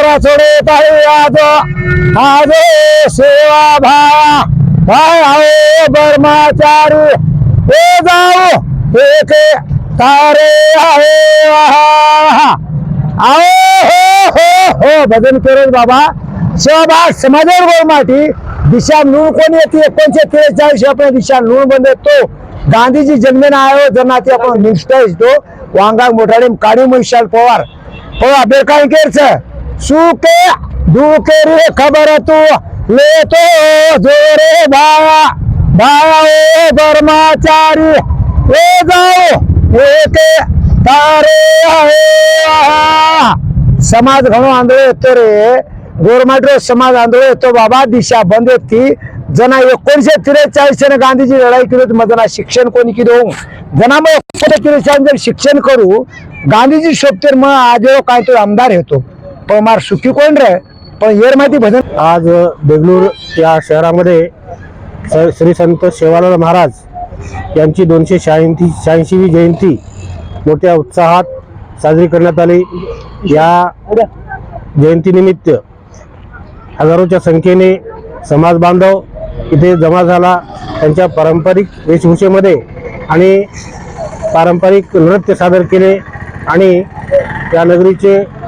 पोरा सोडे आज. सेवा भाया. भाय आहे ब्रह्मचारी हे जाऊ. एक तारे आहे. आहा. हो हो हो. भजन करेल बाबा. सेवा समाजावर गोळमाटी दिशा नून कोण येते? एकोणीशे त्रेचाळीस आपण दिशा नून बंद येतो. गांधीजी जन्मेन आयो जनाती आपण निष्ठा तो वांगा मोठाडे काळी महिशाल पवार. हो, पवार बेकार केरच सुके दुके रे खबर तू. लेतो जोरे भाया भाया ओ ब्रह्मचारी. ए जाओ एक तारे समाज घणो आंदोलन येतो रे. गोरमाटो समाज आंदोलन येतो बाबा. दिशा बंद येते. जना एकोणीशे त्रेचाळीस गांधीजी लढाई केली होती. मग शिक्षण कोणी केलं मग एकोणीशे त्रेचाळीस जर शिक्षण करू. गांधीजी शोभते मग आज काय तो आमदार येतो मार सुखी कोण रे? पण येर माहिती भजन आज देगलूर या शहरामध्ये स- श्री संत सेवालाल महाराज यांची दोनशे शहाऐंशी शहाऐंशीवी जयंती मोठ्या उत्साहात साजरी करण्यात आली. या जयंतीनिमित्त हजारोच्या संख्येने समाज बांधव इथे जमा झाला. त्यांच्या पारंपरिक वेशभूषेमध्ये आणि पारंपरिक नृत्य सादर केले आणि त्या नगरीचे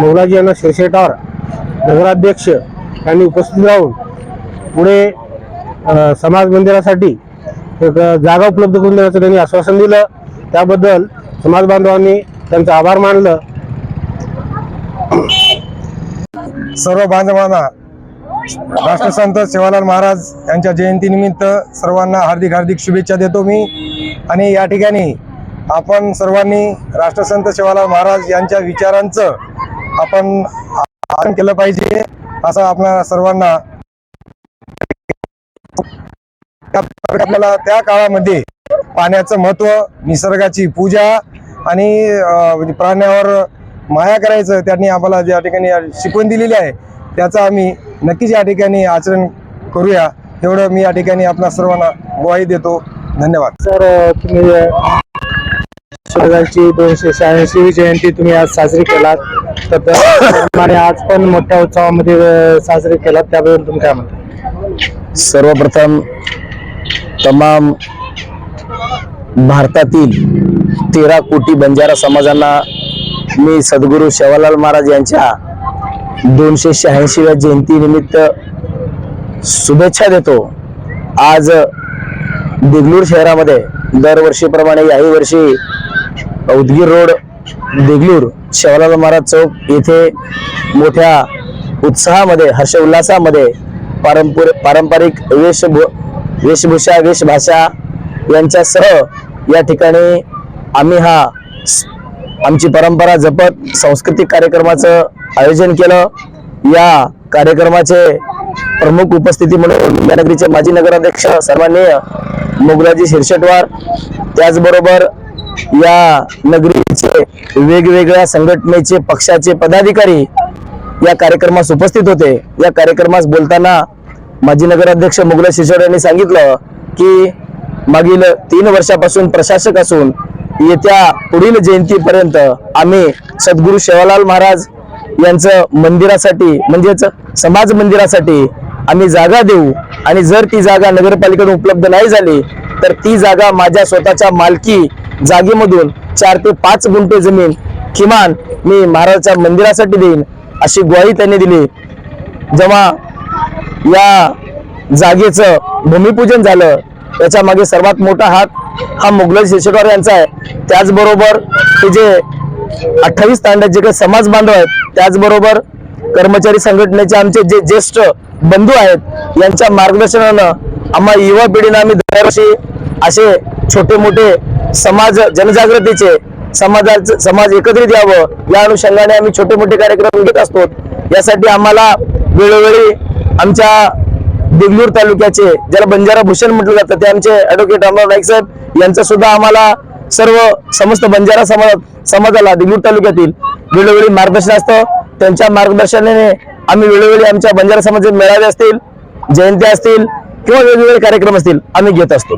मौलाजी यांना शिरशेटावर नगराध्यक्ष यांनी उपस्थित राहून पुढे समाज मंदिरासाठी एक जागा उपलब्ध करून देण्याचं त्यांनी आश्वासन दिलं. त्याबद्दल समाज बांधवांनी त्यांचं आभार मानलं. सर्व बांधवांना राष्ट्रसंत सेवालाल महाराज यांच्या जयंतीनिमित्त सर्वांना हार्दिक हार्दिक शुभेच्छा देतो मी. आणि या ठिकाणी आपण सर्वांनी राष्ट्रसंत सेवालाल महाराज यांच्या विचारांचं आपण आचरण केलं पाहिजे असं आपल्या सर्वांना. त्या- आपल्याला त्या काळामध्ये पाण्याचं महत्त्व निसर्गाची पूजा आणि म्हणजे प्राण्यावर माया करायचं त्यांनी आम्हाला ज्या ठिकाणी शिकवण दिलेली आहे त्याचं आम्ही नक्कीच या ठिकाणी आचरण करूया. एवढं मी या ठिकाणी आपल्या सर्वांना ग्वाही देतो. धन्यवाद. सर तुम्ही शिवरायांची दोनशे शहाऐंशी जयंती तुम्ही आज साजरी केलात. तर आज पण मोठ्या उत्सवामध्ये साजरी केलात. त्याबद्दल तुम्ही काय म्हणता? सर्वप्रथम तमाम भारतातील तेरा कोटी बंजारा समाजांना मी सद्गुरू शेवालाल महाराज यांच्या दोनशे शहाऐंशीव्या जयंतीनिमित्त शुभेच्छा देतो. आज देगलूर शहरामध्ये दरवर्षीप्रमाणे याही वर्षी उदगीर रोड देगलूर शेवालाल महाराज चौक येथे मोठ्या उत्साहामध्ये हर्ष उल्हासामध्ये पारंपर पारंपरिक वेशभू वेशभूषा वेशभाषा यांच्यासह या ठिकाणी आम्ही हा आमची परंपरा जपत सांस्कृतिक कार्यक्रमाचं आयोजन केलं. या कार्यक्रमाचे प्रमुख उपस्थिती म्हणून नगरीचे माजी नगराध्यक्ष सन्माननीय मोगलाजी शिरशेटवार त्याचबरोबर या नगरीचे वेगवेगळ्या संघटनेचे पक्षाचे पदाधिकारी या कार्यक्रमास उपस्थित होते. या कार्यक्रमास बोलताना माजी नगराध्यक्ष मुगला शिशोड यांनी सांगितलं की मागील तीन वर्षापासून प्रशासक असून येत्या पुढील जयंतीपर्यंत आम्ही सद्गुरू शेवालाल महाराज यांचं मंदिरासाठी म्हणजेच समाज मंदिरासाठी आम्ही जागा देऊ. आणि जर ती जागा नगरपालिकेकडून उपलब्ध नाही झाली तर ती जागा माझ्या स्वतःच्या मालकी जागेमधून चार ते पाच गुंठे जमीन किमान मी महाराजच्या मंदिरासाठी देईन अशी ग्वाही त्यांनी दिली. जेव्हा या जागेचं भूमिपूजन झालं याच्या मागे सर्वात मोठा हात हा मुघल शेषेकर यांचा आहे. त्याचबरोबर हे जे अठ्ठावीस तांड्यात जे काही समाज बांधव आहेत त्याचबरोबर कर्मचारी संघटनेचे आमचे जे ज्येष्ठ बंधू आहेत यांच्या मार्गदर्शनानं आम्हा युवा पिढीनं आम्ही दरवर्षी असे छोटे मोठे समाज जनजागृतीचे समाजाचं समाज एकत्रित यावं या अनुषंगाने आम्ही छोटे मोठे कार्यक्रम घेत असतो. यासाठी आम्हाला वेळोवेळी आमच्या देगलूर तालुक्याचे ज्याला बंजारा भूषण म्हटलं जातं ते आमचे ऍडव्होकेट रामराव नाईक साहेब यांचं सुद्धा आम्हाला सर्व समस्त बंजारा समाज समाजाला देगलूर तालुक्यातील वेळोवेळी मार्गदर्शन असतं. त्यांच्या मार्गदर्शनाने आम्ही वेळोवेळी आमच्या बंजारा समाजाचे मेळावे असतील जयंत्या असतील किंवा वेगवेगळे कार्यक्रम असतील आम्ही घेत असतो.